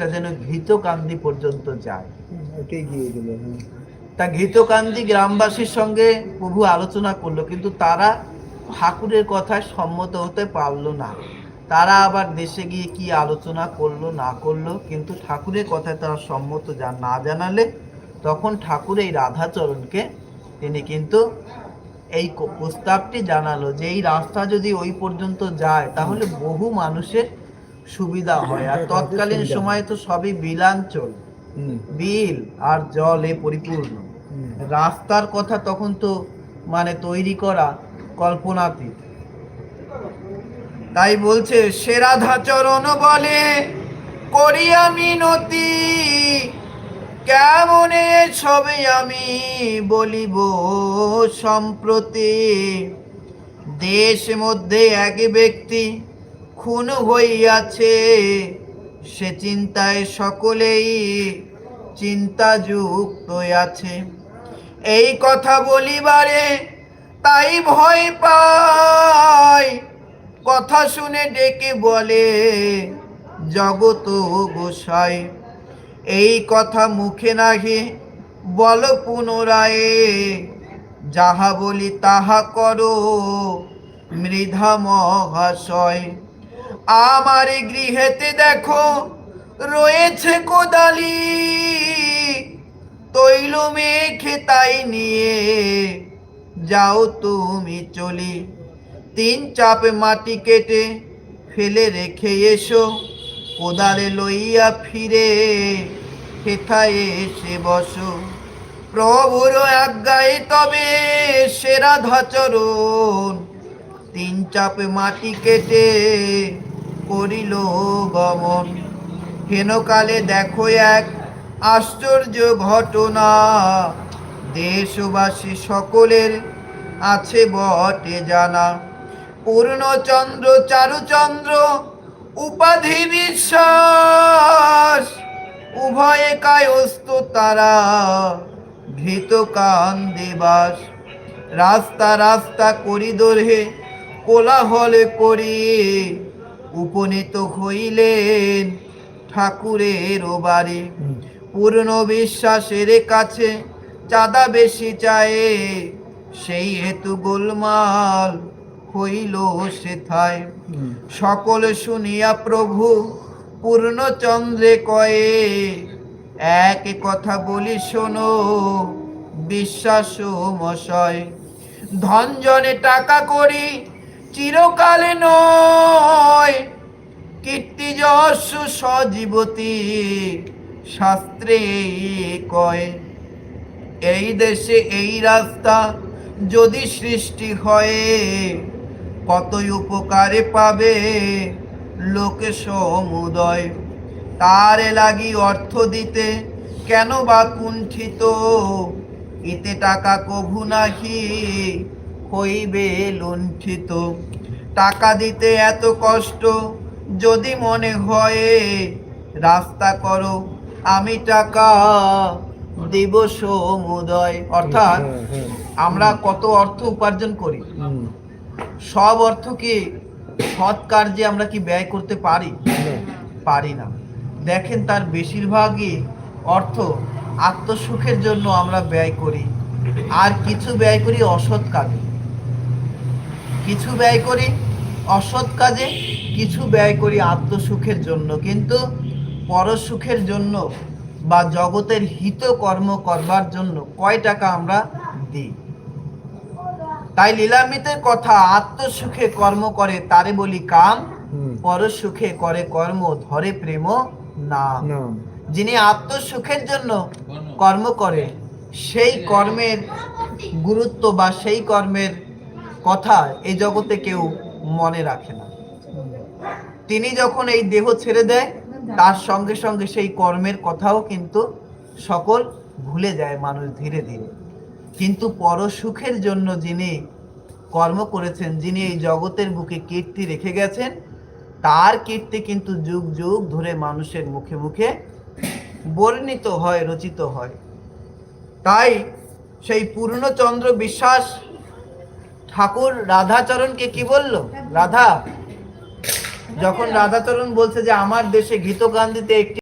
সেটা যেন ঘৃতকান্দি পর্যন্ত যায়। হ্যাঁ। তা ঘৃতকান্দি গ্রামবাসীর সঙ্গে প্রভু আলোচনা করল কিন্তু তারা ঠাকুরের কথায় সম্মত হতে পারল না। তারা আবার দেশে গিয়ে কি আলোচনা করল না করল কিন্তু ঠাকুরের কথায় তারা সম্মত যা না জানালে তখন ঠাকুর এই রাধাচরণকে তিনি কিন্তু এই প্রস্তাবটি জানালো যে এই রাস্তা যদি ওই পর্যন্ত যায় তাহলে বহু মানুষের সুবিধা হয়। আর তৎকালীন সময়ে তো সবই বিলাঞ্চল। বিল আর জলে পরিপূর্ণ। রাস্তার কথা তখন তো মানে তৈরি করা কল্পনাতীত। তাই বলছে সেরাধাচরণ বলে করি আমি মিনতি কেমনে সবে আমি বলিব সম্প্রতি। দেশ মধ্যে এক ব্যক্তি খুন হইয়াছে, সে চিন্তায় সকলেই চিন্তাযুক্ত আছে। এই কথা বলিবারে তাই ভয় পায় কথা শুনে ডেকে বলে, জগত গোসাই, এই কথা মুখে নাহি, বল পুনরায়। যাহা বলি তাহা করো, মৃধা মহাশয়। আমার গৃহেতে দেখো, রয়েছে কোদালি। তৈল মেখে তাই নিয়ে যাও তুমি চলি। তিন চাপে মাটি কেটে ফেলে রেখে এসো, কোদালে লইয়া ফিরে হেথায় এসে বসো। প্রভুর আজ্ঞায় তবে সেরা ধাচরণ। তিন চাপে মাটি কেটে করিল গমন হেনকালে দেখো এক আশ্চর্য ঘটনা। দেশবাসী সকলের আছে বটে জানা। পূর্ণচন্দ্র, চারুচন্দ্র, উপাধি বিশ্বাস, উভয়ে কায়স্ত তারা ঘৃত কান দেবাস রাস্তা রাস্তা করিদোরে কোলাহল করি। উপনীত হইলেন ঠাকুরের বাড়ি। পূর্ণ বিশ্বাসের কাছে চাঁদা বেশি চায় সেই হেতু গোলমাল হইল সেথায়। সকল শুনিয়া প্রভু পূর্ণচন্দ্রে কয়ে এক কথা বলি শোনো বিশ্বাস মশয়। ধনজনে টাকা করি চিরকালে নয়। কীর্তি যশ সজীবতী শাস্ত্রে কয়, এই দেশে এই রাস্তা যদি সৃষ্টি হয়, কতই উপকারে পাবে লোকে সমুদয়। তারে লাগি অর্থ দিতে কেন বা কুণ্ঠিত, ইতে টাকা কভু নাহি হইবে লুণ্ঠিত। টাকা দিতে এত কষ্ট যদি মনে হয় রাস্তা করো আমি টাকা দিব সমুদয়। অর্থাৎ। আমরা কত অর্থ উপার্জন করি? সব অর্থ কি সৎ কার্যে আমরা কি ব্যয় করতে পারি? পারি না। দেখেন তার বেশিরভাগই অর্থ আত্মসুখের জন্য আমরা ব্যয় করি। আর কিছু ব্যয় করি অসৎ কাজে। কিছু ব্যয় করি অসৎ কাজে কিছু ব্যয় করি আত্মসুখের জন্য। কিন্তু পরসুখের জন্য বা জগতের হিত কর্ম করবার জন্য কয় টাকা আমরা দিই? তাই লীলামিতের কথা আত্মসুখে কর্ম করে তারে বলি কাম পরসুখে করে কর্ম ধরে প্রেম নাম। না যিনি আত্মসুখের জন্য কর্ম করে সেই কর্মের গুরুত্ব বা সেই কর্মের কথা এই জগতে কেউ মনে রাখে না। তিনি যখন এই দেহ ছেড়ে দেয়, তার সঙ্গে সঙ্গে সেই কর্মের কথাও কিন্তু সকল ভুলে যায় মানুষ ধীরে ধীরে। কিন্তু পরসুখের জন্য যিনি কর্ম করেছেন, যিনি এই জগতের বুকে কীর্তি রেখে গেছেন, তার কীর্তি কিন্তু যুগ যুগ ধরে মানুষের মুখে মুখে বর্ণিত হয়, রচিত হয়। তাই সেই পূর্ণচন্দ্র বিশ্বাস ঠাকুর রাধাচরণকে কি বলল? রাধা যখন রাধাচরণ বলছে যে আমার দেশে গীতকান্দিতে একটি